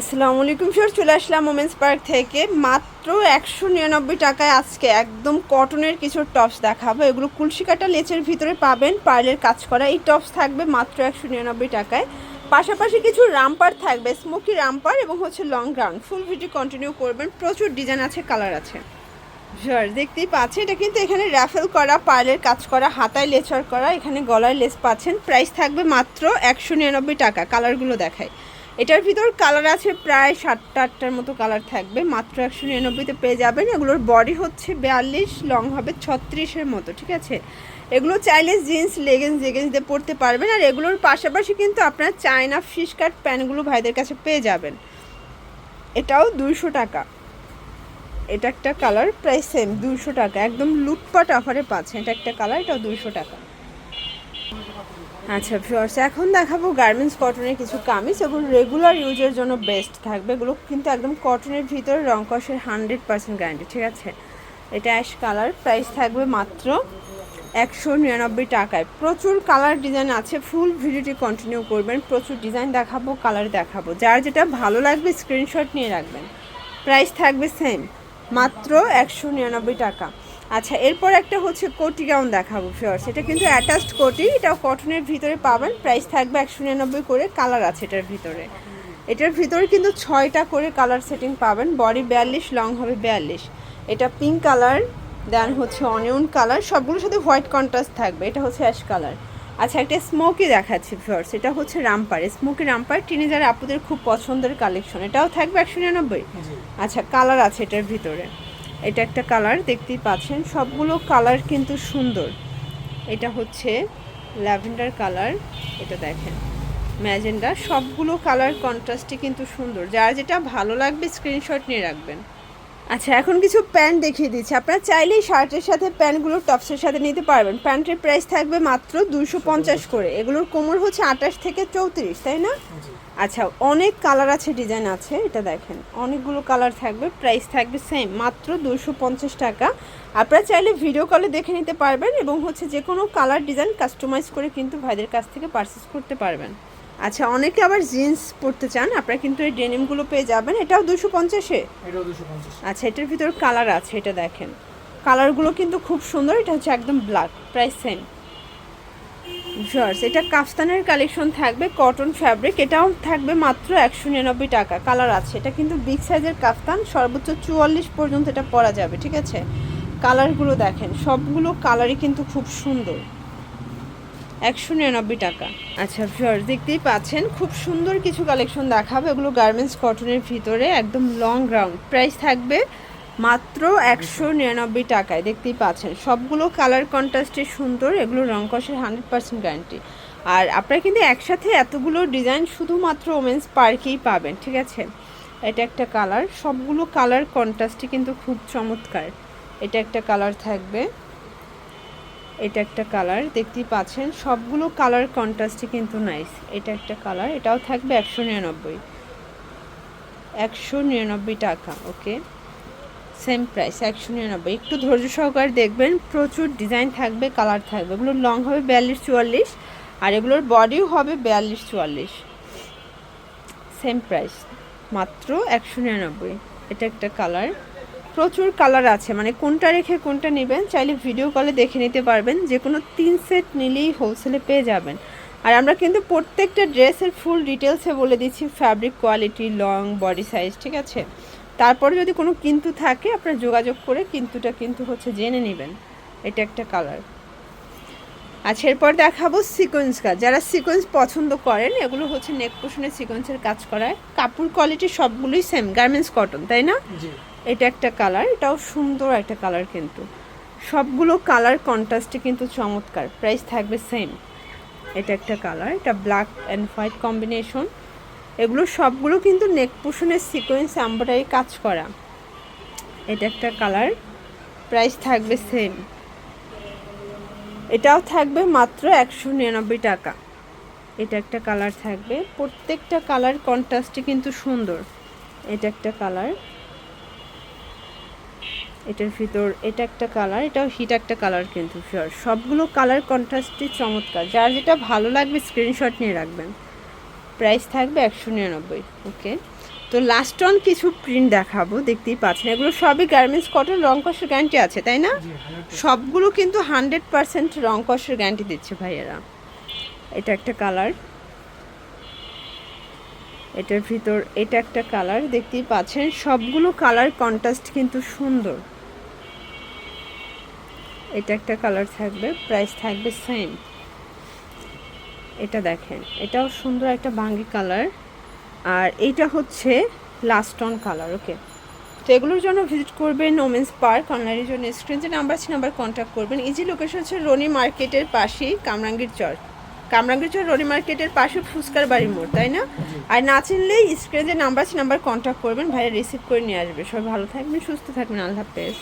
আসসালামু আলাইকুম স্যার চলে আসলাম ওমেন্স পার্ক থেকে। মাত্র একশো নিরানব্বই টাকায় আজকে একদম কটনের কিছু টপস দেখাবো। এগুলো কুলসি কাটা লেচের ভিতরে পাবেন, পার্লের কাজ করা। এই টপস থাকবে মাত্র একশো নিরানব্বই টাকায়। পাশাপাশি কিছু রামপার থাকবে স্মোকি রামপার এবং হচ্ছে long ground full video continue করবেন, প্রচুর ডিজাইন আছে কালার আছে। স্যার দেখতেই পাচ্ছেন, এটা কিন্তু এখানে র্যাফেল করা, পার্লের কাজ করা, হাতায় লেচার করা, এখানে গলায় লেস পাচ্ছেন। প্রাইস থাকবে মাত্র একশো নিরানব্বই টাকা কালারগুলো দেখায় এটার ভিতর কালার আছে প্রায় সাতটা, আটটার মতো কালার থাকবে। মাত্র একশো নিরানব্বইতে পেয়ে যাবেন। এগুলোর বডি হচ্ছে বিয়াল্লিশ লং হবে ছত্রিশের মতো, ঠিক আছে? এগুলো চাইলে জিন্স লেগেন্স জেগেন্স দিয়ে পরতে পারবেন। আর এগুলোর পাশাপাশি কিন্তু আপনার চায়না ফিশ কাট প্যান্টগুলো ভাইদের কাছে পেয়ে যাবেন। এটাও দুইশো টাকা। এটা একটা কালার প্রাইস সেম দুইশো টাকা। একদম লুটপাট অফারে পাচ্ছেন। এটা একটা কালার এটাও দুইশো টাকা। আচ্ছা ভিউয়ার্স এখন দেখাবো গার্মেন্টস কটনের কিছু কামিজ এবং রেগুলার ইউজের জন্য বেস্ট থাকবে এগুলো কিন্তু একদম কটনের ভিতরে রং কষের হান্ড্রেড পার্সেন্ট গ্যারান্টি ঠিক আছে? এটা অ্যাশ কালার প্রাইস থাকবে মাত্র একশো নিরানব্বই টাকায়। প্রচুর কালার ডিজাইন আছে ফুল ভিডিওটি কন্টিনিউ করবেন, প্রচুর ডিজাইন দেখাবো কালার দেখাবো। যার যেটা ভালো লাগবে স্ক্রিনশট নিয়ে রাখবেন। প্রাইস থাকবে সেম মাত্র একশো নিরানব্বই টাকা। আচ্ছা এরপর একটা হচ্ছে কোটি গাউন দেখাবো ফিওর সেটা কিন্তু অ্যাটাচড কোটি এটা কটনের ভিতরে পাবেন। প্রাইস থাকবে একশো নিরানব্বই করে কালার আছে এটার ভিতরে। এটার ভিতরে কিন্তু ছয়টা করে কালার সেটিং পাবেন। বডি বিয়াল্লিশ লং হবে বিয়াল্লিশ। এটা পিঙ্ক কালার দেন হচ্ছে অনিয়ন কালার সবগুলোর সাথে হোয়াইট কন্ট্রাস্ট থাকবে। এটা হচ্ছে অ্যাশ কালার আচ্ছা একটা স্মোকি দেখাচ্ছি ফিওর্স এটা হচ্ছে রামপার স্মোকি রামপার টিনেজার আপুদের খুব পছন্দের কালেকশন এটাও থাকবে একশো নিরানব্বই? আচ্ছা কালার আছে এটার ভিতরে। এটা একটা কালার, দেখতেই পাচ্ছেন। সবগুলো কালার কিন্তু সুন্দর। এটা হচ্ছে ল্যাভেন্ডার কালার। এটা দেখেন, ম্যাজেন্ডা। সবগুলো কালার কন্ট্রাস্টে কিন্তু সুন্দর। যার যেটা ভালো লাগবে, স্ক্রিনশট নিয়ে রাখবেন। আচ্ছা এখন কিছু প্যান্ট দেখিয়ে দিচ্ছি। আপনারা চাইলেই শার্টের সাথে প্যান্টগুলো টপসের সাথে নিতে পারবেন। প্যান্টের প্রাইস থাকবে মাত্র দুশো পঞ্চাশ করে। এগুলোর কোমর হচ্ছে আঠাশ থেকে চৌত্রিশ তাই না? আচ্ছা অনেক কালার আছে ডিজাইন আছে এটা দেখেন। অনেকগুলো কালার থাকবে প্রাইস থাকবে সেম মাত্র দুশো পঞ্চাশ টাকা। আপনারা চাইলে ভিডিও কলে দেখে নিতে পারবেন এবং হচ্ছে যে কোনো কালার ডিজাইন কাস্টমাইজ করে কিন্তু ভাইদের কাছ থেকে পারচেস করতে পারবেন। আচ্ছা অনেকে আবার জিন্স পরতে চান আপনারা কিন্তু এই ডেনিমগুলো পেয়ে যাবেন। এটাও দুশো পঞ্চাশে? এটাও দুশো পঞ্চাশ। আচ্ছা এটার ভিতর কালার আছে এটা দেখেন। কালারগুলো কিন্তু খুব সুন্দর এটা হচ্ছে একদম ব্ল্যাক প্রাইস সেম জর্স এটা কাফতানের কালেকশন থাকবে কটন ফ্যাব্রিক এটাও থাকবে মাত্র একশো নিরানব্বই টাকা। কালার আছে এটা কিন্তু বিগ সাইজের কাফতান সর্বোচ্চ চুয়াল্লিশ পর্যন্ত এটা পরা যাবে ঠিক আছে? কালারগুলো দেখেন সবগুলো কালারই কিন্তু খুব সুন্দর। একশো নিরানব্বই টাকা। আচ্ছা ভিউয়ার্স দেখতেই পাচ্ছেন, খুব সুন্দর কিছু কালেকশন দেখাবে। এগুলো গার্মেন্টস কটনের ভিতরে, একদম লং গ্রাউন্ড প্রাইস থাকবে মাত্র একশো নিরানব্বই টাকায়, দেখতেই পাচ্ছেন। সবগুলো কালার কন্ট্রাস্টে সুন্দর, এগুলো রং কষের হান্ড্রেড পার্সেন্ট গ্যারান্টি আর আপনারা কিন্তু একসাথে এতগুলো ডিজাইন শুধুমাত্র ওমেন্স পার্কেই পাবেন, ঠিক আছে? এটা একটা কালার সবগুলো কালার কন্ট্রাস্টে কিন্তু খুব চমৎকার। এটা একটা কালার থাকবে। এটা একটা কালার দেখতেই পাচ্ছেন, সবগুলো কালার কন্ট্রাস্টে কিন্তু নাইস এটা একটা কালার এটাও থাকবে একশো নিরানব্বই। একশো নিরানব্বই টাকা ওকে সেম প্রাইস একশো নিরানব্বই। একটু ধৈর্য সহকারে দেখবেন, প্রচুর ডিজাইন থাকবে কালার থাকবে। এগুলো লং হবে বিয়াল্লিশ চুয়াল্লিশ, আর এগুলোর বডিও হবে বিয়াল্লিশ চুয়াল্লিশ। সেম প্রাইস মাত্র একশো নিরানব্বই। এটা একটা কালার প্রচুর কালার আছে। মানে কোনটা রেখে কোনটা নেবেন, চাইলে ভিডিও কলে দেখে নিতে পারবেন। যে কোনো তিন সেট নিলেই হোলসেলে পেয়ে যাবেন। আর আমরা কিন্তু প্রত্যেকটা ড্রেসের ফুল ডিটেলসে বলে দিচ্ছি fabric quality long body size ঠিক আছে? তারপরে যদি কোনো কিন্তু থাকে, আপনারা যোগাযোগ করে কিন্তুটা কিন্তু হচ্ছে জেনে নেবেন। এটা একটা কালার আচ্ছা এরপর দেখাবো সিকোয়েন্স কাজ যারা সিকোয়েন্স পছন্দ করেন এগুলো হচ্ছে নেক পোষণের সিকোয়েন্সের কাজ করায় কাপড় কোয়ালিটি সবগুলোই সেম গার্মেন্টস কটন তাই না? এটা একটা কালার এটাও সুন্দর একটা কালার কিন্তু। সবগুলো কালার কন্ট্রাস্টে কিন্তু চমৎকার প্রাইস থাকবে সেম এটা একটা কালার এটা ব্ল্যাক অ্যান্ড হোয়াইট কম্বিনেশন এগুলো সবগুলো কিন্তু নেক পোষণের সিকোয়েন্স এম্ব্রয়ডারি কাজ করা। এটা একটা কালার প্রাইস থাকবে সেম এটাও থাকবে মাত্র একশো নিরানব্বই টাকা। এটা একটা কালার থাকবে। প্রত্যেকটা কালার কন্ট্রাস্টে কিন্তু সুন্দর। এটা একটা কালার। এটার ভিতর এটা একটা কালার, এটাও হিট একটা কালার কিন্তু শিওর সবগুলো কালার কন্ট্রাস্টই চমৎকার। যার যেটা ভালো লাগবে স্ক্রিনশট নিয়ে রাখবেন। প্রাইস থাকবে একশো নিরানব্বই ওকে তো লাস্ট অন কিছু প্রিন্ট দেখাবো দেখতেই পাচ্ছেন। এগুলো সবই গার্মেন্টস কটন রং কষের গ্যারান্টি আছে তাই না? সবগুলো কিন্তু হান্ড্রেড পার্সেন্ট রং কষের গ্যারান্টি দিচ্ছে ভাইয়েরা। এটা একটা কালার এটার ভিতর এটা একটা কালার দেখতেই পাচ্ছেন। সবগুলো কালার কন্ট্রাস্ট কিন্তু সুন্দর। এটা একটা কালার থাকবে প্রাইস থাকবে সেম এটা দেখেন এটাও সুন্দর একটা বাঙ্গি কালার আর এইটা হচ্ছে লাস্ট অন কালার ওকে তো এগুলোর জন্য ভিজিট করবেন ওমেন্স পার্ক অনলাইনের জন্য স্ক্রিন যে নাম্বার আছে নাম্বার কন্ট্যাক্ট করবেন। ইজি লোকেশন হচ্ছে রনি মার্কেটের পাশেই কামরাঙ্গীর চর। কামরাঙ্গীর চর রনি মার্কেটের পাশে ফুচকার বাড়ির মোড়, তাই না? আর না চিনলেই স্ক্রিনে যে নাম্বার আছে নাম্বার কন্ট্যাক্ট করবেন ভাইয়া রিসিভ করে নিয়ে আসবে। সবাই ভালো থাকবেন, সুস্থ থাকবেন, আল্লাহ হাফেজ।